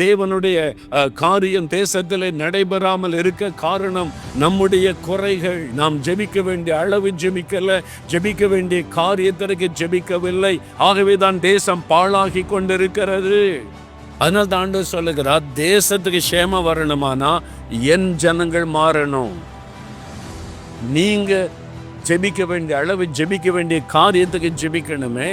தேவனுடைய காரியம் தேசத்திலே நடைபெறாமல் இருக்க காரணம் நம்முடைய குறைகள். நாம் ஜெபிக்க வேண்டிய அளவு ஜெபிக்கல ஜெபிக்க வேண்டிய காரியத்திற்கு ஜெபிக்கவில்லை. ஆகவே தான் தேசம் பாழாகி கொண்டிருக்கிறது. அதனால் தான் சொல்லுகிறார் தேசத்துக்கு சேம வரணுமானா என் ஜனங்கள் மாறணும். நீங்க ஜெபிக்க வேண்டிய அளவு ஜெபிக்க வேண்டிய காரியத்துக்கு ஜெபிக்கணுமே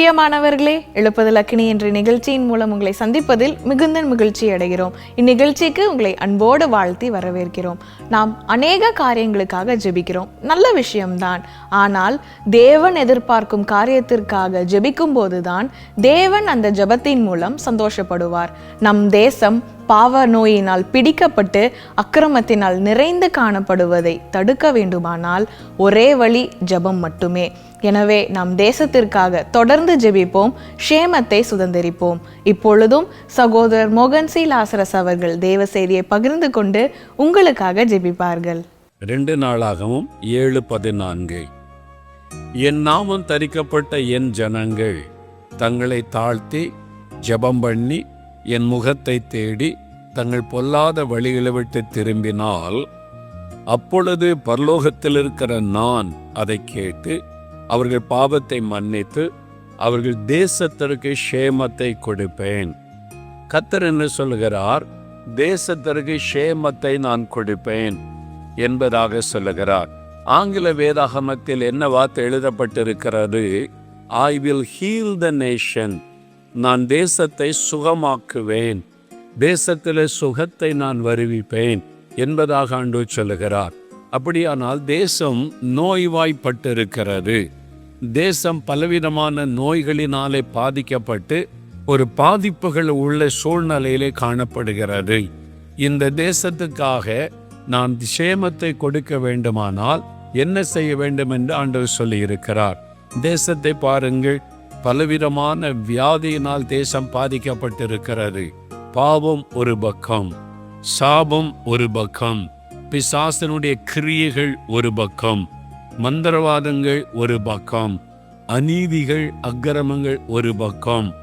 பிரியமானவர்களே எழுப்பது அக்கினி என்ற நிகழ்ச்சியின் மூலம் உங்களை சந்திப்பதில் மிகுந்த மகிழ்ச்சி அடைகிறோம். இந்நிகழ்ச்சிக்கு உங்களை அன்போடு வாழ்த்தி வரவேற்கிறோம். நாம் அநேக காரியங்களுக்காக ஜெபிக்கிறோம். நல்ல விஷயம்தான். ஆனால் தேவன் எதிர்பார்க்கும் காரியத்திற்காக ஜெபிக்கும் போதுதான் தேவன் அந்த ஜெபத்தின் மூலம் சந்தோஷப்படுவார். நம் தேசம் பாவ நோயினால் பிடிக்கப்பட்டு அக்கிரமத்தினால் நிறைந்து காணப்படுவதை தடுக்க வேண்டுமானால் ஒரே வழி ஜெபம் மட்டுமே. எனவே நம் தேசத்திற்காக தொடர்ந்து ஜெபிப்போம் ஷேமத்தை சுதந்திரிப்போம். இப்பொழுதும் சகோதரர் மோகன் சி. லாசரஸ் அவர்கள் தேவ செய்தியை பகிர்ந்து கொண்டு உங்களுக்காக ஜெபிப்பார்கள். ரெண்டு நாளாகவும் ஏழு பதினான்கு. என் நாமம் தரிக்கப்பட்ட என் ஜனங்கள் தங்களை தாழ்த்தி ஜெபம் பண்ணி என் முகத்தை தேடி தங்கள் பொல்லாத வழிகளை விட்டு திரும்பினால் அப்பொழுது பரலோகத்தில் இருக்கிற நான் அதை கேட்டு அவர்கள் பாவத்தை மன்னித்து அவர்கள் தேசத்திற்கு ஷேமத்தை கொடுப்பேன். கத்தர் என்ன சொல்லுகிறார்? தேசத்திற்கு ஷேமத்தை நான் கொடுப்பேன் என்பதாக சொல்லுகிறார். ஆங்கில வேதாகமத்தில் என்ன வார்த்தை எழுதப்பட்டிருக்கிறது? I will heal the nation நான் தேசத்தை சுகமாக்குவேன். தேசத்திலே சுகத்தை நான் வருவிப்பேன் என்பதாக ஆண்டு சொல்லுகிறார். அப்படியானால் தேசம் நோய்வாய்ப்பட்டிருக்கிறது. தேசம் பலவிதமான நோய்களினாலே பாதிக்கப்பட்டு ஒரு பாதிப்புகள் உள்ள சூழ்நிலையிலே காணப்படுகிறது. இந்த தேசத்துக்காக நான் சேமத்தை கொடுக்க வேண்டுமானால் என்ன செய்ய வேண்டும் என்று ஆண்டவர் சொல்லியிருக்கிறார். தேசத்தை பாருங்கள் பலவிதமான வியாதியினால் தேசம் பாதிக்கப்பட்டிருக்கிறது. பாவம் ஒரு பக்கம் சாபம் ஒரு பக்கம் பிசாசனுடைய கிரியைகள் ஒரு பக்கம் மந்திரவாதங்கள் ஒரு பக்கம் அநீதிகள் அக்கிரமங்கள் ஒரு பக்கம்.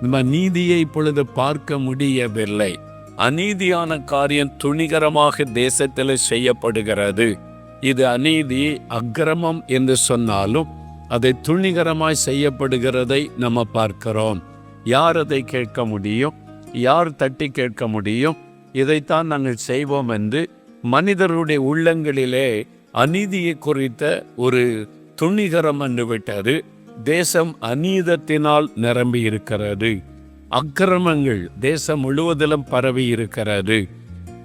நம்ம நீதியை இப்பொழுது பார்க்க முடியவில்லை. அநீதியான காரியம் துணிகரமாக தேசத்தில் செய்யப்படுகிறது. இது அநீதி அக்கிரமம் என்று சொன்னாலும் அதை துணிகரமாய் செய்யப்படுகிறதை நம்ம பார்க்கிறோம். யார் அதை கேட்க முடியும்? யார் தட்டி கேட்க முடியும்? இதைத்தான் நாங்கள் செய்வோம் என்று மனிதருடைய உள்ளங்களிலே அநீதியை குறித்த ஒரு துணிகரம் என்று விட்டது தேசம் அநீதத்தினால் நிரம்பி இருக்கிறது அக்கிரமங்கள் தேசம் முழுவதிலும் பரவி இருக்கிறது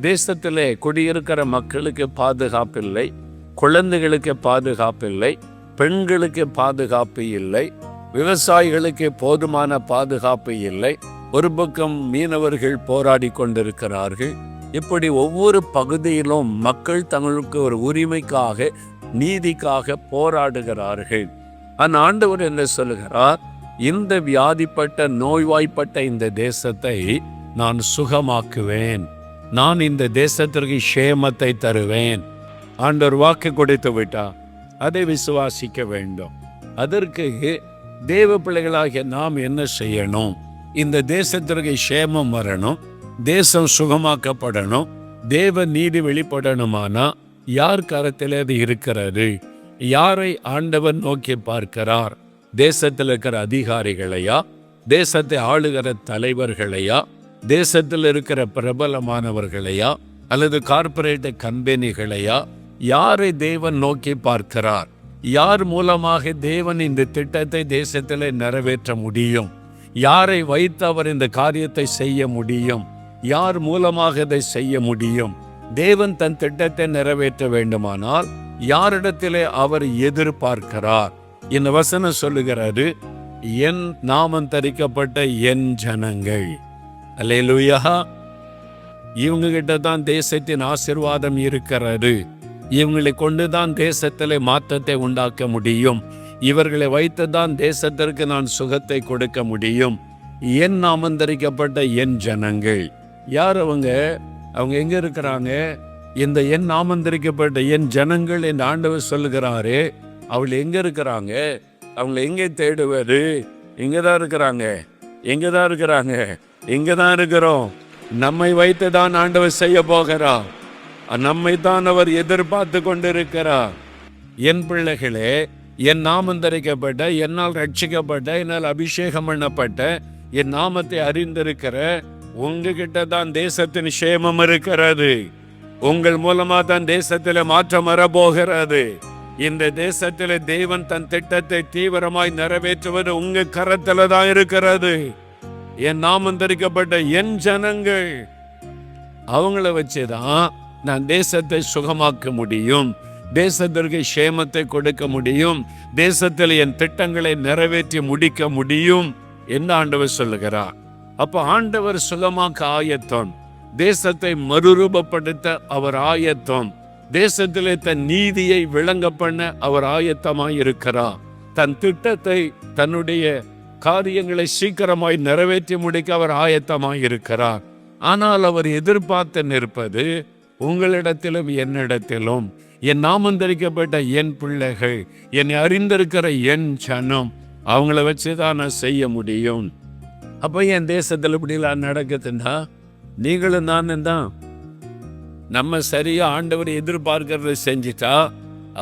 தேசத்திலே குடியிருக்கிற மக்களுக்கு பாதுகாப்பில்லை. குழந்தைகளுக்கு பாதுகாப்பில்லை. பெண்களுக்கு பாதுகாப்பு இல்லை விவசாயிகளுக்கு போதுமான பாதுகாப்பு இல்லை. ஒரு பக்கம் மீனவர்கள் போராடி கொண்டிருக்கிறார்கள். இப்படி ஒவ்வொரு பகுதியிலும் மக்கள் தங்களுக்கு ஒரு உரிமைக்காக நீதிக்காக போராடுகிறார்கள். அந்த ஆண்டவர் என்ன சொல்லுகிறார்? இந்த வியாதிப்பட்ட நோய்வாய்ப்பட்ட இந்த தேசத்தை நான் சுகமாக்குவேன். நான் இந்த தேசத்திற்கு ஷேமத்தை தருவேன். ஆண்டவர் வாக்கு கொடுத்து விட்டார். அதை விசுவாசிக்க வேண்டும். அதற்கு தேவ பிள்ளைகளாகிய நாம் என்ன செய்யணும்? இந்த தேசத்திற்கு சேமம் வரணும். தேசம் சுகமாக்கப்படணும். தேவ நீதி வெளிப்படணுமானா? யார் கரத்தில் அது இருக்கிறது? யாரை ஆண்டவன் நோக்கி பார்க்கிறார்? தேசத்தில் இருக்கிற அதிகாரிகளையா? தேசத்தை ஆளுகிற தலைவர்களையா? தேசத்தில் இருக்கிற பிரபலமானவர்களையா? அல்லது கார்ப்பரேட் கம்பெனிகளையா? யாரை தேவன் நோக்கி பார்க்கிறார்? யார் மூலமாக தேவன் இந்த திட்டத்தை தேசத்தில் நிறைவேற்ற முடியும்? யாரை வைத்து அவர் இந்த காரியத்தை செய்ய முடியும்? யார் மூலமாக இதை செய்ய முடியும்? தேவன் தன் திட்டத்தை நிறைவேற்ற வேண்டுமானால் யாரிடத்திலே அவர் எதிர்பார்க்கிறார்? இந்த வசனம் சொல்லுகிறாரு என் நாமம் தரிக்கப்பட்ட என் ஜனங்கள். அல்லேலூயா. இவங்க கிட்ட தான் தேசத்தின் ஆசிர்வாதம் இருக்கிறது. இவங்களை கொண்டுதான் தேசத்திலே மாற்றத்தை உண்டாக்க முடியும். இவர்களை வைத்து தான் தேசத்திற்கு நான் சுகத்தை கொடுக்க முடியும். என் நாமந்தரிக்கப்பட்ட என் ஜனங்கள். யார் அவங்க? அவங்க எங்கே இருக்கிறாங்க? இந்த என் நாமந்தரிக்கப்பட்ட என் ஜனங்கள் என் ஆண்டவர் சொல்லுகிறாரு அவள் எங்கே இருக்கிறாங்க? அவங்கள எங்கே தேடுவது? இங்கே தான் இருக்கிறாங்க. எங்கே தான் இருக்கிறாங்க. இங்கே தான் இருக்கிறோம். நம்மை வைத்து தான் ஆண்டவர் செய்ய போகிறார். நம்மை தான் அவர் எதிர்பார்த்து கொண்டிருக்கிறார். என் பிள்ளைகளே என் நாமம் தரிக்கப்பட்ட என்னால் ரட்சிக்கப்பட்ட என்னால் அபிஷேகம் பண்ணப்பட்ட என் நாமத்தை அறிந்திருக்கிற உங்ககிட்ட தான் தேசத்தின் சேமம் இருக்கிறது. உங்கள் மூலமா தான் தேசத்தில் மாற்றம் வரப்போகிறது. இந்த தேசத்தில் தெய்வன் தன் திட்டத்தை தீவிரமாய் நிறைவேற்றுவது உங்க கரத்துல தான் இருக்கிறது. என் நாமந்தரிக்கப்பட்ட என் ஜனங்கள் அவங்கள வச்சுதான் நான் தேசத்தை சுகமாக்க முடியும். தேசத்திற்கு சேமத்தை கொடுக்க முடியும். தேசத்தில் என் திட்டங்களை நிறைவேற்றி முடிக்க முடியும் என்று ஆண்டவர் சொல்லுகிறார். அப்போ ஆண்டவர் சுகமாக்க ஆயத்தம். தேசத்தை மறுரூபப்படுத்த அவர் ஆயத்தம். தேசத்திலே தன் நீதியை விளங்க பண்ண அவர் ஆயத்தமாய் இருக்கிறார். தன் திட்டத்தை தன்னுடைய காரியங்களை சீக்கிரமாய் நிறைவேற்றி முடிக்க அவர் ஆயத்தமாய் இருக்கிறார். ஆனால் அவர் எதிர்பார்த்து நிற்பது உங்களிடத்திலும் என்னிடத்திலும் என் நாமந்தரிக்கப்பட்ட என் பிள்ளைகள் என்னை அறிந்திருக்கிற என் சனம் அவங்கள வச்சு தான் நான் செய்ய முடியும். அப்போ என் தேசத்தில் இப்படிலாம் நடக்குதுன்னா நீங்களும் நானும் தான். நம்ம சரியா ஆண்டவர் எதிர்பார்க்கறத செஞ்சிட்டா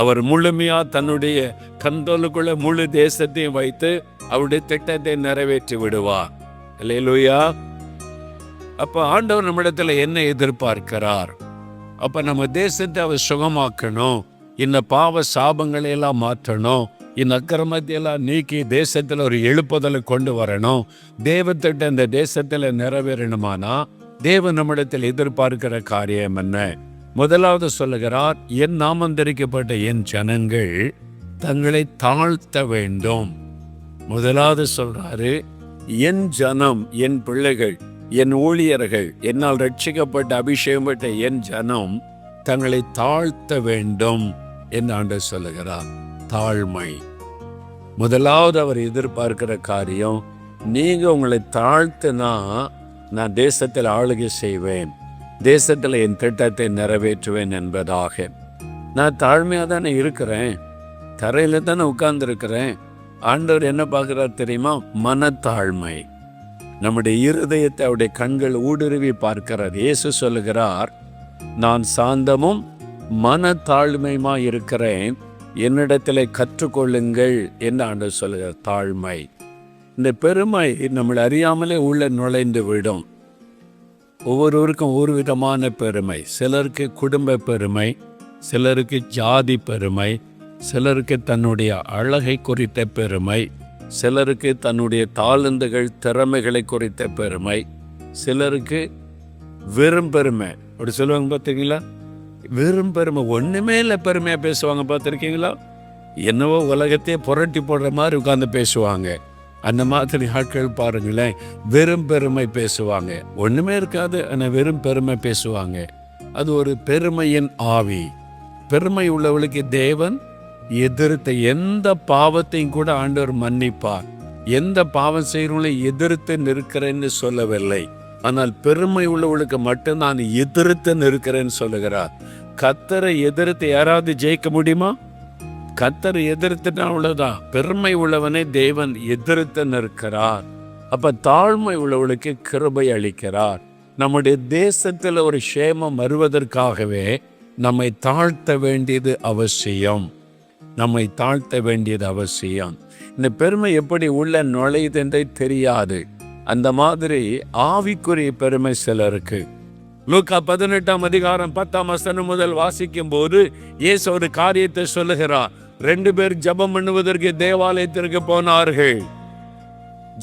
அவர் முழுமையா தன்னுடைய கந்தோலுக்குள்ள முழு தேசத்தையும் வைத்து அவருடைய திட்டத்தை நிறைவேற்றி விடுவார். இல்லையா அப்ப ஆண்டவர் நம்மிடத்துல என்ன எதிர்பார்க்கிறார்? அப்போ நம்ம தேசத்தை அவர் சுகமாக்கணும். இந்த பாவ சாபங்களை எல்லாம் மாற்றணும். இந்த அக்கிரமத்தையெல்லாம் நீக்கி தேசத்தில் ஒரு எழுப்புதலை கொண்டு வரணும். தேவத்திட்ட இந்த தேசத்தில் நிறைவேறணுமானா தேவ நம்மிடத்தில் எதிர்பார்க்கிற காரியம் என்ன? முதலாவது சொல்லுகிறார் என் நாமந்தரிக்கப்பட்ட என் ஜனங்கள் தங்களை தாழ்த்த வேண்டும். முதலாவது சொல்றாரு என் ஜனம் என் பிள்ளைகள் என் ஊழியர்கள் என்னால் ரட்சிக்கப்பட்ட அபிஷேகம் பெற்ற என் ஜனம் தங்களை தாழ்த்த வேண்டும் என்று ஆண்டு சொல்லுகிறார். தாழ்மை. முதலாவது அவர் எதிர்பார்க்கிற காரியம் நீங்க உங்களை தாழ்த்துனா நான் தேசத்தில் ஆளுகை செய்வேன். தேசத்தில் என் திட்டத்தை நிறைவேற்றுவேன் என்பதாக. நான் தாழ்மையாக தானே இருக்கிறேன். தரையில் தானே உட்கார்ந்துருக்கிறேன். ஆண்டவர் என்ன பார்க்குறார் தெரியுமா? மனத்தாழ்மை. நம்முடைய இருதயத்தை அவருடைய கண்கள் ஊடுருவி பார்க்கிறார். இயேசு சொல்லுகிறார் நான் சாந்தமும் மன தாழ்மையுமா இருக்கிறேன். என்னிடத்தில் கற்றுக்கொள்ளுங்கள் என்று ஆண்டு சொல்லுகிறார். தாழ்மை. இந்த பெருமை நம்மளை அறியாமலே உள்ளே நுழைந்து விடும். ஒவ்வொருவருக்கும் ஒரு விதமான பெருமை. சிலருக்கு குடும்ப பெருமை சிலருக்கு ஜாதி பெருமை சிலருக்கு தன்னுடைய அழகை குறித்த பெருமை சிலருக்கு தன்னுடைய தாளந்துகள் திறமைகளை குறித்த பெருமை சிலருக்கு வெறும் பெருமை. அப்படி சொல்லுவாங்க பார்த்தீங்களா வெறும் பெருமை ஒன்றுமே இல்லை பெருமையாக பேசுவாங்க பார்த்துருக்கீங்களா என்னவோ உலகத்தையே புரட்டி போடுற மாதிரி உட்காந்து பேசுவாங்க. அந்த மாதிரி ஆட்கள் பாருங்களேன் வெறும் பெருமை பேசுவாங்க. ஒன்றுமே இருக்காது ஆனால் வெறும் பெருமை பேசுவாங்க. அது ஒரு பெருமையின் ஆவி. பெருமை உள்ளவளுக்கு தேவன் எதிர்த்த எந்த பாவத்தையும் கூட ஆண்டவர் மன்னிப்பார். எந்த பாவம் செய்கிறவங்களை எதிர்த்து நிற்கிறேன்னு சொல்லவில்லை. ஆனால் பெருமை உள்ளவளுக்கு மட்டும் நான் எதிர்த்து நிற்கிறேன்னு சொல்லுகிறார். கத்தரை எதிர்த்து யாராவது ஜெயிக்க முடியுமா? கத்தரை எதிர்த்துனா அவ்வளவுதான். பெருமை உள்ளவனை தேவன் எதிர்த்து நிற்கிறார். அப்ப தாழ்மை உள்ளவளுக்கு கிருபை அளிக்கிறார். நம்முடைய தேசத்தில் ஒரு சேமம் வருவதற்காகவே நம்மை தாழ்த்த வேண்டியது அவசியம். நம்மை தாழ்த்த வேண்டியது அவசியம். இந்த பெருமை எப்படி உள்ள நுழையுது என்றே தெரியாது. அந்த மாதிரி ஆவிக்குரிய பெருமை சிலருக்கு. லூக்கா பதினெட்டாம் அதிகாரம் பத்தாம் வசனம் முதல் வாசிக்கும் போது இயேசு ஒரு காரியத்தை சொல்லுகிறார். ரெண்டு பேர் ஜெபம் பண்ணுவதற்கு தேவாலயத்திற்கு போனார்கள்.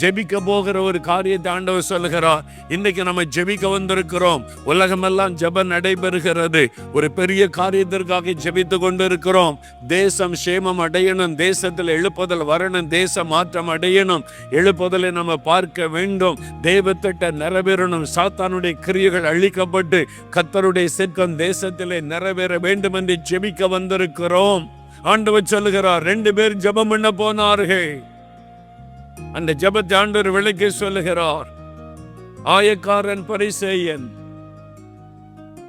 ஜெபிக்க போகிற ஒரு காரியத்தை ஆண்டவர் சொல்லுகிறார். இன்னைக்கு நம்ம ஜெபிக்க வந்திருக்கிறோம். உலகமெல்லாம் ஜெபம் நடைபெறுகிறது. ஒரு பெரிய காரியத்திற்காக ஜெபித்து கொண்டிருக்கிறோம். தேசம் சேமம் அடையணும். தேசத்தில் எழுப்புதல் வரணும். தேச மாற்றம் அடையணும். எழுப்புதலை நம்ம பார்க்க வேண்டும். தேவத்திட்ட நிறைவேறணும். சாத்தானுடைய கிரியைகள் அழிக்கப்பட்டு கத்தருடைய சிற்கம் தேசத்திலே நிறைவேற வேண்டும் என்று ஜெபிக்க வந்திருக்கிறோம். ஆண்டவர் சொல்லுகிறார் ரெண்டு பேர் ஜெபம் பண்ண போனார்கள். அந்த ஜெபத்தை ஆண்டவர் விளக்கி சொல்லுகிறார் ஆயக்காரன் பரிசேயன்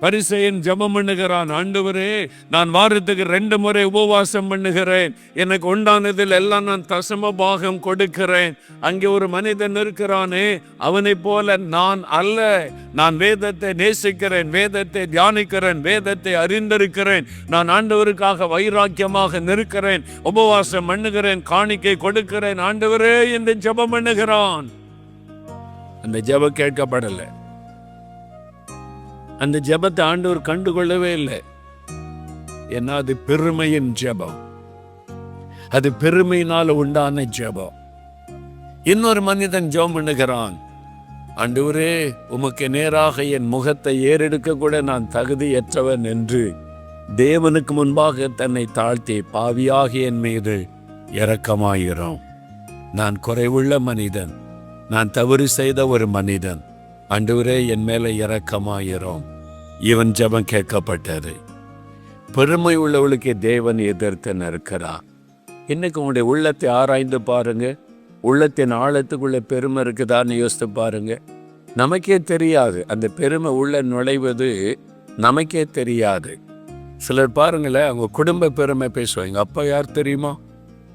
பரிசையின் ஜெபம் பண்ணுகிறான். ஆண்டவரே நான் வாரத்துக்கு ரெண்டு முறை உபவாசம் பண்ணுகிறேன். எனக்கு உண்டானதில் எல்லாம் நான் தசம பாகம் கொடுக்கிறேன். அங்கே ஒரு மனிதன் இருக்கிறானே அவனைப் போல நான் அல்ல. நான் வேதத்தை நேசிக்கிறேன் வேதத்தை தியானிக்கிறேன் வேதத்தை அறிந்திருக்கிறேன். நான் ஆண்டவருக்காக வைராக்கியமாக நிற்கிறேன் உபவாசம் பண்ணுகிறேன் காணிக்கை கொடுக்கிறேன். ஆண்டவரே என்று ஜெபம் பண்ணுகிறான். அந்த ஜெபம் கேட்கப்படலை. அந்த ஜெபத்தை ஆண்டவர் கண்டுகொள்ளவே இல்லை. ஏன்னா அது பெருமையின் ஜெபம். அது பெருமையினால உண்டான ஜெபம். இன்னொரு மனிதன் ஜெபம் பண்ணுகிறான். ஆண்டவரே உமக்கு நேராக என் முகத்தை ஏறெடுக்க கூட நான் தகுதியற்றவன் என்று தேவனுக்கு முன்பாக தன்னை தாழ்த்தி பாவியாக என் மீது இரக்கமாயிரும். நான் குறைவுள்ள மனிதன். நான் தவறு செய்த ஒரு மனிதன். அன்றுவரே என் மேலே இறக்கமாயிரும் இவன் ஜபம் கேட்கப்பட்டது. பெருமை உள்ளவளுக்கு தேவன் எதிர்த்து நிற்கிறார். இன்னைக்கு உங்களுடைய உள்ளத்தை ஆராய்ந்து பாருங்க. உள்ளத்தின் ஆழத்துக்குள்ள பெருமை இருக்குதான்னு யோசித்து பாருங்க. நமக்கே தெரியாது. அந்த பெருமை உள்ள நுழைவது நமக்கே தெரியாது. சிலர் பாருங்களேன் அவங்க குடும்ப பெருமை பேசுவாங்க. எங்கள் அப்பா யார் தெரியுமா?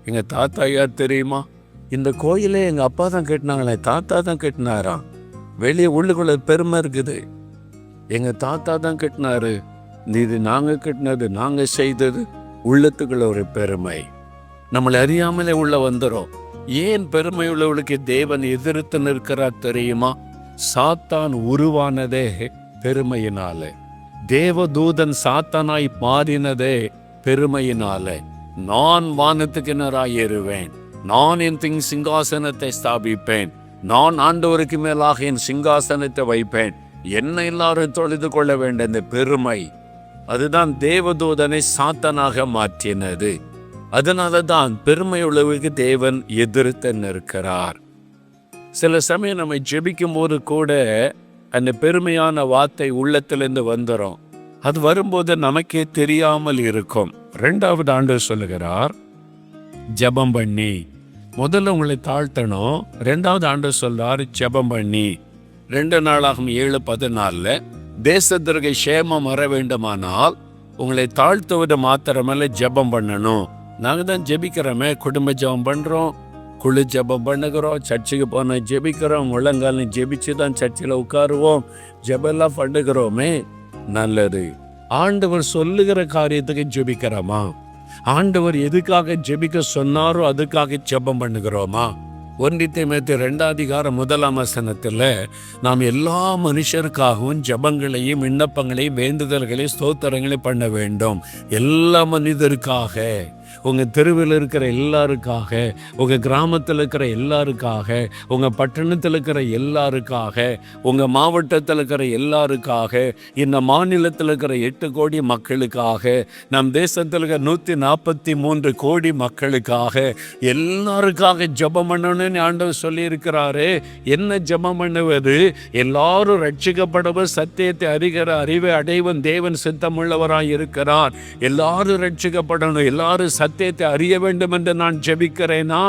எங்கள் தாத்தா யார் தெரியுமா? இந்த கோயிலே எங்கள் அப்பா தான் கட்டினாங்களே தாத்தா தான் கட்டினாராம். வெளியே உள்ளுக்குள்ள பெருமை இருக்குது. எங்கள் தாத்தா தான் கட்டினாரு. இது நாங்கள் கட்டினது நாங்கள் செய்தது. உள்ளத்துக்குள்ள ஒரு பெருமை. நம்மளை அறியாமலே உள்ள வந்துடும் ஏன் பெருமை உள்ளவளுக்கு தேவன் எதிர்த்து நிற்கிறார் தெரியுமா? சாத்தான் உருவானதே பெருமையினாலே. தேவதூதன் சாத்தானாய் மாறினதே பெருமையினாலே. நான் வானத்துக்கு ஏறுவேன். நான் என் திங் சிங்காசனத்தை ஸ்தாபிப்பேன். நான் ஆண்டவருக்கு மேலாக என் சிங்காசனத்தை வைப்பேன். என்ன எல்லாரும் தொழுது கொள்ள வேண்டிய இந்த பெருமை. அதுதான் தேவதூதனை சாத்தனாக மாற்றினது. அதனால தான் பெருமையுள்ளவருக்கு தேவன் எதிர்த்து நிற்கிறார். சில சமயம் நம்ம ஜெபிக்கும் போது கூட அந்த பெருமையான வார்த்தை உள்ளத்திலிருந்து வந்துடும் அது வரும்போது நமக்கே தெரியாமல் இருக்கும். ரெண்டாவது ஆண்டு சொல்லுகிறார் ஜெபம் பண்ணி முதல்ல உங்களை தாழ்த்தணும். ரெண்டாவது ஆண்டு சொல்றார் ஜெபம் பண்ணி. ரெண்டு நாளாகும் ஏழு பதினாலில் தேசத்திற்கு சேமம் வர வேண்டுமானால் உங்களை தாழ்த்துவது மாத்திரமல்ல ஜெபம் பண்ணணும். நாங்கள் தான் ஜெபிக்கிறோமே குடும்ப ஜெபம் பண்ணுறோம் குழு ஜெபம் பண்ணுகிறோம் சர்ச்சுக்கு போன ஜெபிக்கிறோம் முழங்காலம் ஜெபிச்சு தான் சர்ச்சில் உட்காருவோம் ஜெபெல்லாம் பண்ணுகிறோமே நல்லது. ஆண்டவர் சொல்லுகிற காரியத்துக்கு ஜெபிக்கிறோமா? ஆண்டவர் எதுக்காக ஜெபிக்க சொன்னாரோ அதுக்காக ஜெபம் பண்ணுகிறோமா? ஒன்றித்தை மேத்து ரெண்டாம் அதிகாரம் முதலாம் வசனத்தில் நாம் எல்லா மனுஷருக்காகவும் ஜெபங்களையும் விண்ணப்பங்களையும் வேண்டுதல்களையும் ஸ்தோத்திரங்களையும் பண்ண வேண்டும். எல்லா மனிதருக்காக. உங்கள் தெருவில் இருக்கிற எல்லாருக்காக உங்கள் கிராமத்தில் இருக்கிற எல்லாருக்காக உங்கள் பட்டணத்தில் இருக்கிற எல்லாருக்காக உங்கள் மாவட்டத்தில் இருக்கிற எல்லாருக்காக இந்த மாநிலத்தில் இருக்கிற எட்டு கோடி மக்களுக்காக நம் தேசத்தில் இருக்கிற நூற்றி நாற்பத்தி மூன்று கோடி மக்களுக்காக எல்லாருக்காக ஜெபம் பண்ணணும்னு ஆண்டவர் சொல்லியிருக்கிறாரு. என்ன ஜெபம் பண்ணுவது? எல்லாரும் ரட்சிக்கப்படுவர் சத்தியத்தை அறிகிற அறிவை அடைவன் தேவன் சித்தமுள்ளவராக இருக்கிறார். எல்லாரும் ரட்சிக்கப்படணும். எல்லாரும் சத்தியத்தை அறிய வேண்டும் என்று நான் ஜெபிக்கிறேனா?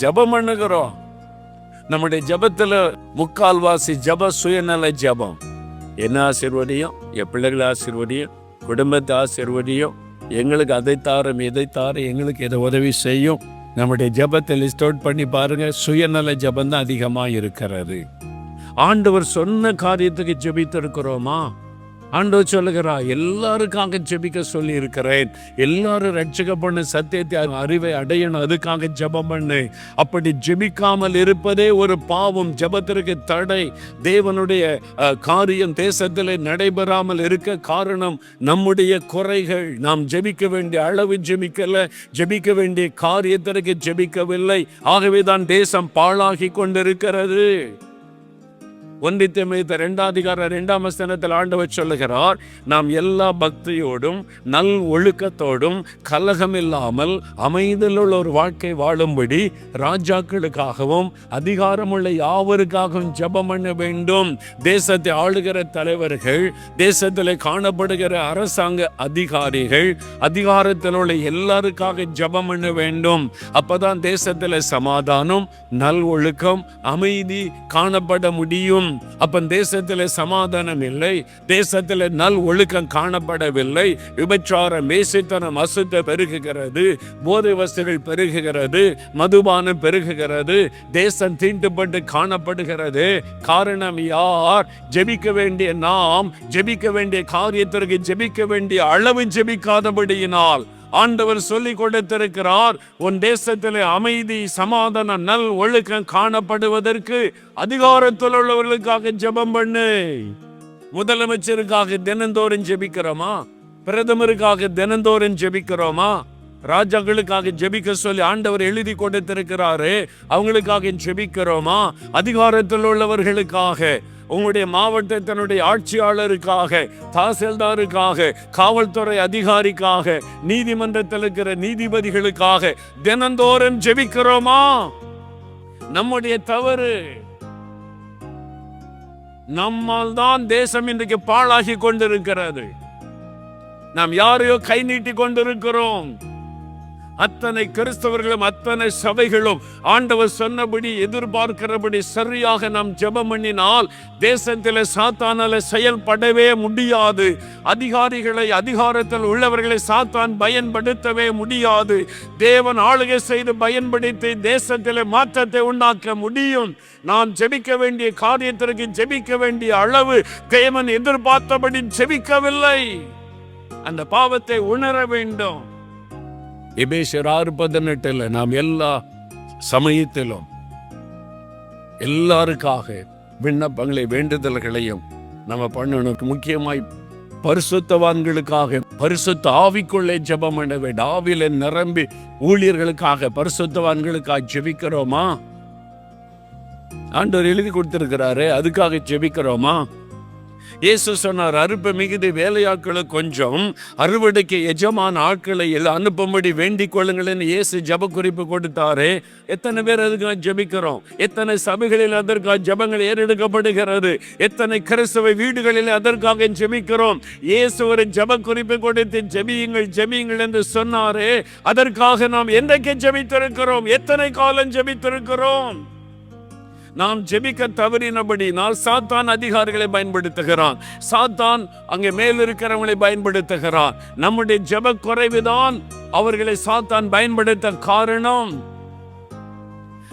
ஜெபம் பண்ணுகிறோம். நம்முடைய ஜெபத்துல முக்கால்வாசி ஜப சுயநல ஜபம். என்ன ஆசிர்வதியும்? என் பிள்ளைகளை ஆசிர்வதியும் குடும்பத்தை ஆசிர்வதியும் எங்களுக்கு அதை தாரும் இதை தாரும் எங்களுக்கு இதை உதவி செய்யும். நம்முடைய ஜெபத்தை லிஸ்ட் அவுட் பண்ணி பாருங்க சுயநல ஜெபம் தான் அதிகமாக இருக்கிறது. ஆண்டவர் சொன்ன காரியத்துக்கு ஜெபித்திருக்கிறோமா? ஆண்டவர் சொல்லுகிறா எல்லாருக்காக ஜெபிக்க சொல்லி இருக்கிறேன் எல்லாரும் ரட்சிக்கப்பண்ணு சத்தியத்தை அறிவை அடையணும். அதுக்காக ஜெபம் பண்ணு. அப்படி ஜெபிக்காமல் இருப்பதே ஒரு பாவம். ஜெபத்திற்கு தடை. தேவனுடைய காரியம் தேசத்தில் நடைபெறாமல் இருக்க காரணம் நம்முடைய குறைகள். நாம் ஜெபிக்க வேண்டிய அளவு ஜெபிக்கல. ஜெபிக்க வேண்டிய காரியத்திற்கு ஜெபிக்கவில்லை. ஆகவே தான் தேசம் பாழாகி கொண்டிருக்கிறது. ஒன்றித்தமித்த ரெண்டாம் ரெண்டாம் வசனத்தில் ஆண்டவர் சொல்லுகிறார் நாம் எல்லா பக்தியோடும் நல் ஒழுக்கத்தோடும் கலகம் இல்லாமல் அமைதலுள்ள ஒரு வாழ்க்கை வாழும்படி ராஜாக்களுக்காகவும் அதிகாரமுள்ள யாவருக்காகவும் ஜெபம் பண்ண வேண்டும். தேசத்தை ஆளுகிற தலைவர்கள் தேசத்தில் காணப்படுகிற அரசாங்க அதிகாரிகள் அதிகாரத்தில் உள்ள எல்லாருக்காக ஜெபம் பண்ண வேண்டும். அப்பதான் தேசத்தில் சமாதானம் நல் ஒழுக்கம் அமைதி காணப்பட முடியும். அப்ப தேசத்தில் சமாதானம் இல்லை. தேசத்தில் நல் ஒழுக்கம் காணப்படவில்லை. விபச்சாரம் மேசித்தனம் அசுத்த பெருகுகிறது. போதை வசதிகள் பெருகுகிறது. மதுபானம் பெருகுகிறது. தேசம் தீண்டுபட்டு காணப்படுகிறது. காரணம் யார்? ஜெபிக்க வேண்டிய நாம் ஜெபிக்க வேண்டிய காரியத்திற்கு ஜெபிக்க வேண்டிய அளவு ஜெபிக்காதபடியினால் ஆண்டவர் சொல்லி கொடுத்திருக்கிறார் உன் தேசத்திலே அமைதி சமாதான நல் ஒழுக்கம் காணப்படுவதற்கு அதிகாரத்தில் உள்ளவர்களுக்காக ஜெபம் பண்ணு. முதலமைச்சருக்காக தினந்தோறும் ஜெபிக்கிறோமா? பிரதமருக்காக தினந்தோறும் ஜெபிக்கிறோமா? ராஜாக்களுக்காக ஜெபிக்க சொல்லி ஆண்டவர் எழுதி கொடுத்திருக்கிறாரு. அவங்களுக்காக ஜெபிக்கிறோமா? அதிகாரத்தில் உள்ளவர்களுக்காக. உங்களுடைய மாவட்டத்தினுடைய ஆட்சியாளருக்காக தாசில்தாருக்காக காவல்துறை அதிகாரிக்காக நீதிமன்றத்தில் இருக்கிற நீதிபதிகளுக்காக தினந்தோறும் ஜெபிக்கிறோமா? நம்முடைய தவறு நம்மால் தான் தேசம் இன்றைக்கு பாழாகி கொண்டிருக்கிறது. நாம் யாரையோ கை நீட்டி கொண்டிருக்கிறோம். அத்தனை கிறிஸ்தவர்களும் அத்தனை சபைகளும் ஆண்டவர் சொன்னபடி எதிர்பார்க்கிறபடி சரியாக நாம் ஜெபம் பண்ணினால் தேசத்தில் சாத்தானால செயல்படவே முடியாது. அதிகாரிகளை அதிகாரத்தில் உள்ளவர்களை சாத்தான் பயன்படுத்தவே முடியாது. தேவன் ஆளுகை செய்து பயன்படுத்தி தேசத்தில் மாற்றத்தை உண்டாக்க முடியும். நாம் ஜெபிக்க வேண்டிய காரியத்திற்கு ஜெபிக்க வேண்டிய அளவு தேவன் எதிர்பார்த்தபடி ஜெபிக்கவில்லை. அந்த பாவத்தை உணர வேண்டும். எபேஷர் ஆறு பதினெட்டுல நாம் எல்லா சமயத்திலும் எல்லாருக்காக விண்ணப்பங்களை வேண்டுதல்களையும் நம்ம பண்ணணும் முக்கியமாய் பரிசுத்தவான்களுக்காக பரிசுத்த ஆவிக்குள்ளே ஜபம் பண்ண வேண்டும் ஆவில நிரம்பி ஊழியர்களுக்காக பரிசுத்தவான்களுக்காக ஜெபிக்கிறோமா? ஆண்டவர் எழுதி கொடுத்திருக்கிறாரு அதுக்காக ஜெபிக்கிறோமா? இயேசு சொன்னார் அறுப்பு மிகுதி வேலையாட்களை கொஞ்சம் அறுவடைக்கு எஜமான ஆட்களை எல்லாம் அனுப்பும்படி வேண்டிக் கொள்ளுங்களேன்னு இயேசு ஜப குறிப்பு கொடுத்தாரு. எத்தனை பேர் அதுக்காக ஜபிக்கிறோம்? எத்தனை சபைகளில் அதற்காக ஜபங்கள் ஏறெடுக்கப்படுகிறது? எத்தனை கிறிஸ்தவ வீடுகளில் அதற்காக ஜெபிக்கிறோம்? இயேசு ஒரு ஜப குறிப்பு கொடுத்து ஜெபியுங்கள் ஜெபியுங்கள் என்று சொன்னாரே. அதற்காக நாம் என்றைக்கு ஜெபித்திருக்கிறோம்? எத்தனை காலம் ஜெபித்திருக்கிறோம்? நாம் ஜெபிக்க தவறினபடினால் சாத்தான் அதிகாரிகளை பயன்படுத்துகிறான். சாத்தான் அங்கே மேல் இருக்கிறவங்களை பயன்படுத்துகிறான். நம்முடைய ஜெப குறைவுதான் அவர்களை சாத்தான் பயன்படுத்த காரணம்.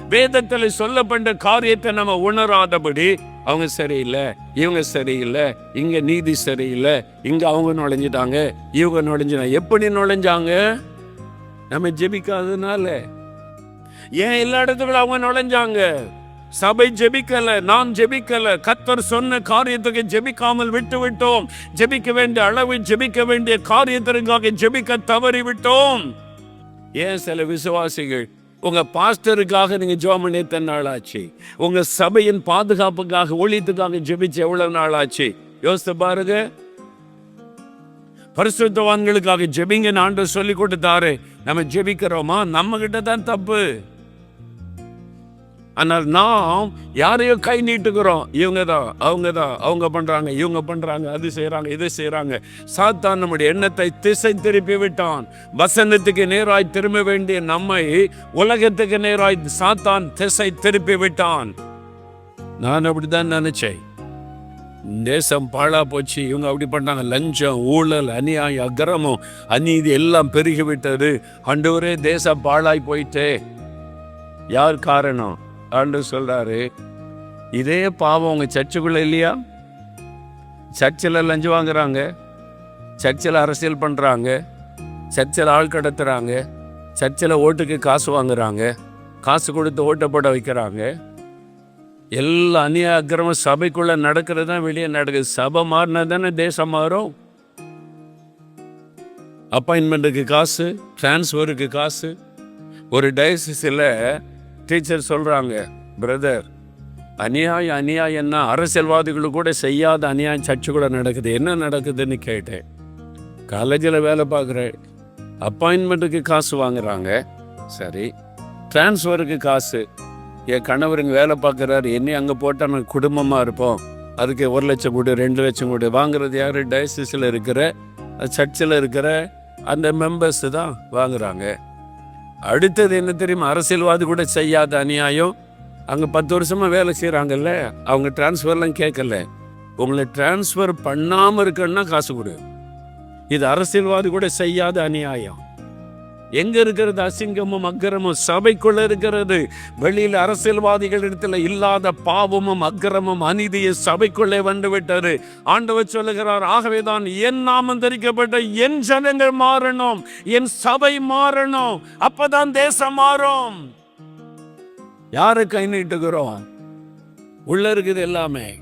வேதத்தில் சொல்லப்பட்ட காரியத்தை நம்ம உணராதபடி அவங்க சரியில்லை இவங்க சரியில்லை இங்க நீதி சரியில்லை இங்க அவங்க நுழைஞ்சிட்டாங்க இவங்க நுழைஞ்சிட்டாங்க எப்படி நுழைஞ்சாங்க? நம்ம ஜெபிக்காததுனால. ஏன் எல்லா இடத்துல அவங்க நுழைஞ்சாங்க? சபை ஜெபிக்கல நான் ஜெபிக்கல கத்தர் சொன்ன காரியத்துக்கு ஜெபிக்காமல் விட்டு விட்டோம் ஜெபிக்க வேண்டிய அளவு ஜெபிக்க வேண்டிய காரியத்திற்காக ஜெபிக்க தவறி விட்டோம் ஏன் சில விசுவாசிகள் உங்க பாஸ்டருக்காக நீங்க ஜெபம் பண்ணி எத்தனை நாள் ஆச்சு உங்க சபையின் பாதுகாப்புக்காக ஒழித்துக்காக ஜெபிச்சு எவ்வளவு நாள் ஆச்சு யோசித்து பாருங்க. பரிசுத்தவான்களுக்காக ஜெபிங்கன்னு ஆண்டு சொல்லி கொடுத்தாரு. நம்ம ஜெபிக்கிறோமா? நம்ம கிட்ட தான் தப்பு. ஆனால் நாம் யாரையோ கை நீட்டுக்கிறோம் இவங்க தான் அவங்க தான் அவங்க பண்ணுறாங்க இவங்க பண்ணுறாங்க அது செய்கிறாங்க இது செய்கிறாங்க சாத்தான் நம்முடைய எண்ணத்தை திசை திருப்பி விட்டான். வசனத்துக்கு நேராய் திரும்ப வேண்டிய நம்மை உலகத்துக்கு நேராய் சாத்தான் திசை திருப்பி விட்டான். நான் அப்படிதான் நினச்சேன். தேசம் பாழா போச்சு இவங்க அப்படி பண்ணாங்க லஞ்சம் ஊழல் அநியாயம் அக்கிரமம் அநீதி எல்லாம் பெருகி விட்டது தேசம் பாழாய் போயிட்டே. யார் காரணம்? ஆண்டு சொல்கிறாரு இதே பாவம் உங்கள் சர்ச்சுக்குள்ளே இல்லையா? சர்ச்சில் லஞ்சம் வாங்குறாங்க சர்ச்சில் அரசியல் பண்ணுறாங்க சர்ச்சில் ஆள் கடத்துறாங்க சர்ச்சில் ஓட்டுக்கு காசு வாங்குறாங்க காசு கொடுத்து ஓட்டை போட வைக்கிறாங்க. எல்லா அந்நிய அக்கிரமம் சபைக்குள்ளே நடக்கிறது தான் வெளியே நடக்குது. சபை மாறினா தானே தேசம் மாறும். அப்பாயின்மெண்ட்டுக்கு காசு ட்ரான்ஸ்ஃபருக்கு காசு. ஒரு டயசிஸில் டீச்சர் சொல்கிறாங்க பிரதர் அநியாயம் அநியாயம்னா அரசியல்வாதிகள் கூட செய்யாத அநியாயம் சர்ச்சு கூட நடக்குது. என்ன நடக்குதுன்னு கேட்டேன். காலேஜில் வேலை பார்க்குற அப்பாயின்மெண்ட்டுக்கு காசு வாங்குறாங்க. சரி. ட்ரான்ஸ்ஃபருக்கு காசு. என் கணவருங்க வேலை பார்க்குறாரு. என்னை அங்கே போட்டால் நாங்கள் குடும்பமாக இருப்போம். அதுக்கு ஒரு லட்சம் கொடு ரெண்டு லட்சம் கொடு. வாங்குறது யார்? டயசிஸில் இருக்கிற சர்ச்சில் இருக்கிற அந்த மெம்பர்ஸ் தான் வாங்குறாங்க. அடுத்தது என்ன தெரியுமா? அரசியல்வாதி கூட செய்யாத அநியாயம். அங்கே பத்து வருஷமாக வேலை செய்கிறாங்கல்ல அவங்க டிரான்ஸ்ஃபர்லாம் கேட்கல. உங்களை டிரான்ஸ்ஃபர் பண்ணாமல் இருக்கணும்னா காசு கொடு. இது அரசியல்வாதி கூட செய்யாத அநியாயம். எங்க இருக்கிறது அசிங்கமும் அக்கிரமும்? சபைக்குள்ள இருக்கிறது. வெளியில் அரசியல்வாதிகள் இடத்துல இல்லாத பாவமும் அக்கிரமும் அநீதியை சபைக்குள்ளே வந்து விட்டது. ஆண்டவர் சொல்லுகிறார் ஆகவேதான் என் நாமம் தெரிவிக்கப்பட்ட என் ஜனங்கள் மாறணும். என் சபை மாறணும். அப்பதான் தேசம் மாறும். யாரு கை நீட்டுகிறோம்? உள்ள இருக்குது எல்லாமே.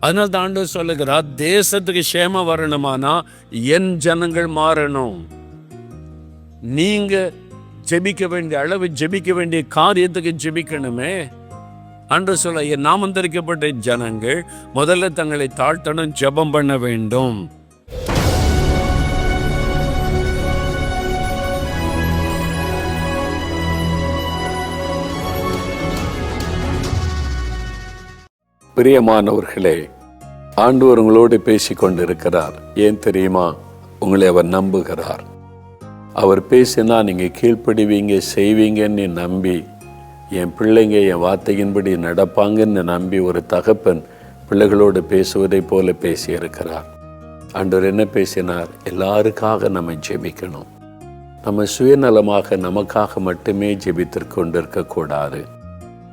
அதனால தான் ஆண்டவர் சொல்லுகிறார் தேசத்துக்கு சேமம் வரணுமானா என் ஜனங்கள் மாறணும். நீங்க ஜெபிக்க வேண்டிய அளவு ஜெபிக்க வேண்டிய காரியத்துக்கு ஜெபிக்கணுமே. அன்று சொல்ல என் நாமந்தரிக்கப்பட்ட ஜனங்கள் முதல்ல தங்களை தாழ்த்தணும் ஜெபம் பண்ண வேண்டும். பிரியமானவர்களே ஆண்டவர் உங்களோடு பேசிக் கொண்டிருக்கிறார் ஏன் தெரியுமா? உங்களை அவர் நம்புகிறார். அவர் பேசினா நீங்கள் கீழ்ப்படுவீங்க செய்வீங்கன்னு நம்பி என் பிள்ளைங்க என் வார்த்தையின்படி நடப்பாங்கன்னு நம்பி ஒரு தகப்பன் பிள்ளைகளோடு பேசுவதை போல பேசியிருக்கிறார். ஆண்டவர் என்ன பேசினார்? எல்லாருக்காக நம்ம ஜெபிக்கணும். நம்ம சுயநலமாக நமக்காக மட்டுமே ஜெபித்திற்கு கொண்டிருக்கக்கூடாது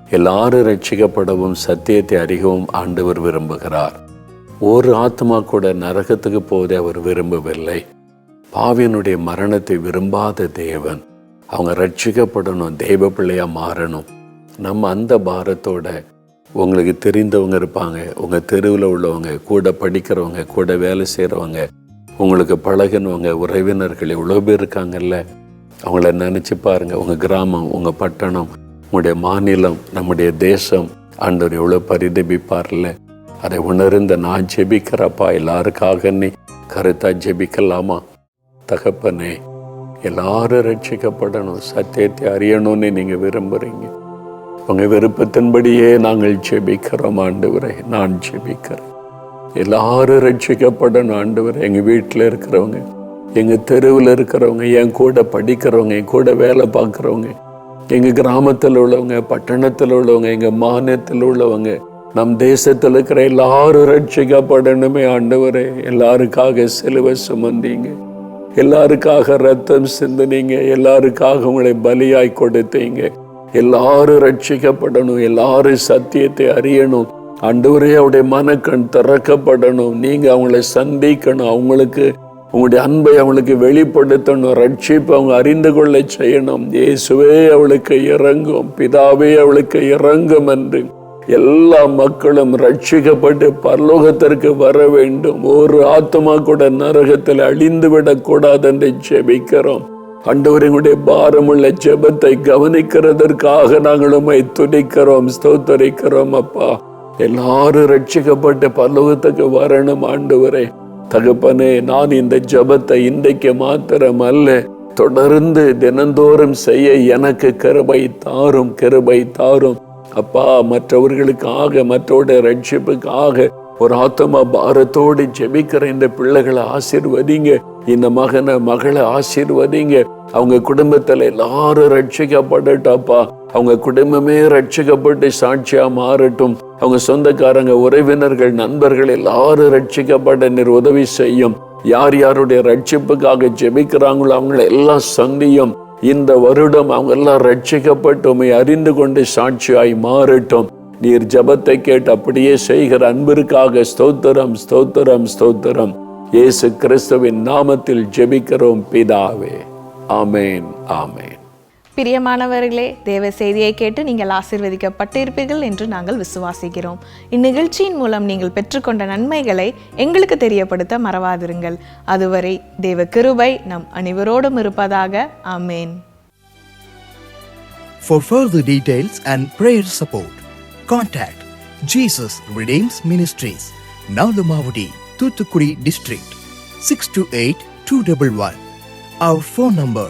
எல்லாரும் ரட்சிக்கப்படவும் சத்தியத்தை அறிகவும் ஆண்டவர் விரும்புகிறார். ஒரு ஆத்மா கூட நரகத்துக்கு போவதை அவர் விரும்பவில்லை. பாவியனுடைய மரணத்தை விரும்பாத தேவன். அவங்க ரட்சிக்கப்படணும் தெய்வ பிள்ளையாக மாறணும். நம்ம அந்த பாரத்தோட உங்களுக்கு தெரிந்தவங்க இருப்பாங்க உங்கள் தெருவில் உள்ளவங்க கூட படிக்கிறவங்க கூட வேலை செய்கிறவங்க உங்களுக்கு பழகினவங்க உறவினர்கள் இவ்வளோ பேர் இருக்காங்கல்ல? அவங்கள நினச்சி பாருங்க உங்கள் கிராமம் உங்கள் பட்டணம் உங்களுடைய மாநிலம் நம்முடைய தேசம் ஆண்டவர் எவ்வளோ பரிதபிப்பார்ல. அதை உணர்ந்த நான் ஜெபிக்கிறப்பா எல்லாருக்காக நீ கருத்தாக ஜெபிக்கலாமா? தகப்பனே எல்லாரும் ரட்சிக்கப்படணும் சத்தியத்தை அறியணும்னு நீங்கள் விரும்புகிறீங்க உங்கள் விருப்பத்தின்படியே நாங்கள் ஜெபிக்கிறோம் ஆண்டவரை. நான் ஜெபிக்கிறேன். எல்லாரும் ரட்சிக்கப்படணும் ஆண்டவரே. எங்கள் வீட்டில் இருக்கிறவங்க எங்கள் தெருவில் இருக்கிறவங்க என் கூட படிக்கிறவங்க என் கூட வேலை பார்க்குறவங்க எங்கள் கிராமத்தில் உள்ளவங்க பட்டணத்தில் உள்ளவங்க எங்கள் மாநிலத்தில் உள்ளவங்க நம் தேசத்தில் இருக்கிற எல்லாரும் ரட்சிக்கப்படணுமே ஆண்டவரே. எல்லாருக்காக சிலுவை சுமந்தீங்க. எல்லாருக்காக ரத்தம் சிந்தினீங்க எல்லாருக்காக உங்களை பலியாய் கொடுத்தீங்க. எல்லாரும் ரட்சிக்கப்படணும் எல்லாரும் சத்தியத்தை அறியணும். ஆண்டவரே அவருடைய மனக்கண் திறக்கப்படணும். நீங்க அவங்களை சந்திக்கணும் அவங்களுக்கு உங்களுடைய அன்பை அவளுக்கு வெளிப்படுத்தணும் ரட்சிப்பு அவங்க அறிந்து கொள்ள செய்யணும். இயேசுவே அவளுக்கு இறங்கும். பிதாவே அவளுக்கு இறங்கும் என்று. எல்லா மக்களும் ரட்சிக்கப்பட்டு பரலோகத்திற்கு வர வேண்டும். ஒரு ஆத்மா கூட நரகத்தில் அழிந்து விடக்கூடாது என்று ஜெபிக்கிறோம். அண்டவரினுடைய பாரமுள்ள ஜெபத்தை கவனிக்கிறதற்காக நாங்கள் உண்மை துடிக்கிறோம் ஸ்தோத்தரிக்கிறோம் அப்பா. எல்லாரும் ரட்சிக்கப்பட்டு பரலோகத்துக்கு வரணும் ஆண்டவரே. தகப்பனே நான் இந்த ஜபத்தை இன்றைக்கு மாத்திரம் அல்ல தொடர்ந்து தினந்தோறும் செய்ய எனக்கு கிருபை தாரும் கிருபை தாரும். அப்பா மற்றவர்களுக்காக மற்றவருடைய ரட்சிப்புக்காக ஒரு ஆத்மா பாரத்தோடு ஜெபிக்கிற இந்த பிள்ளைகளை ஆசிர்வதிங்க. இந்த மகனை மகளை ஆசீர்வதிங்க. அவங்க குடும்பத்துல எல்லாரும் ரட்சிக்கப்படட்டாப்பா அவங்க குடும்பமே ரட்சிக்கப்பட்டு சாட்சியா மாறட்டும். அவங்க சொந்தக்காரங்க உறவினர்கள் நண்பர்கள் எல்லாரும் ரட்சிக்கப்பட நீர் உதவி செய்யும். யார் யாருடைய ரட்சிப்புக்காக ஜெபிக்கிறாங்களோ அவங்கள எல்லாம் சந்தியும். இந்த வருடம் அவங்க எல்லாம் ரட்சிக்கப்பட்டு உண்மை அறிந்து கொண்டு சாட்சியாய் மாறட்டும். நீர் ஜெபத்தை கேட்டு அப்படியே செய்கிற அன்பிற்காக ஸ்தோத்திரம் ஸ்தோத்திரம் ஸ்தோத்திரம். இயேசு கிறிஸ்துவின் நாமத்தில் ஜெபிக்கிறோம் பிதாவே. ஆமேன் ஆமேன். பிரியமானவர்களே தேவ செய்தியை கேட்டு நீங்கள் ஆசிர்வதிக்கப்பட்டிருப்பீர்கள் என்று நாங்கள் விசுவாசிக்கிறோம். இந்நிகழ்ச்சியின் மூலம் நீங்கள் பெற்றுக்கொண்ட நன்மைகளை எங்களுக்கு தெரியப்படுத்த மறவாதிருங்கள். அதுவரை தேவ கிருபை நம் அனைவரோடும் இருப்பதாக. அமேன் For further details and prayer support, contact Jesus Redeems Ministries, Nalumavudi, Thuthukudi District, 628-211. Our phone number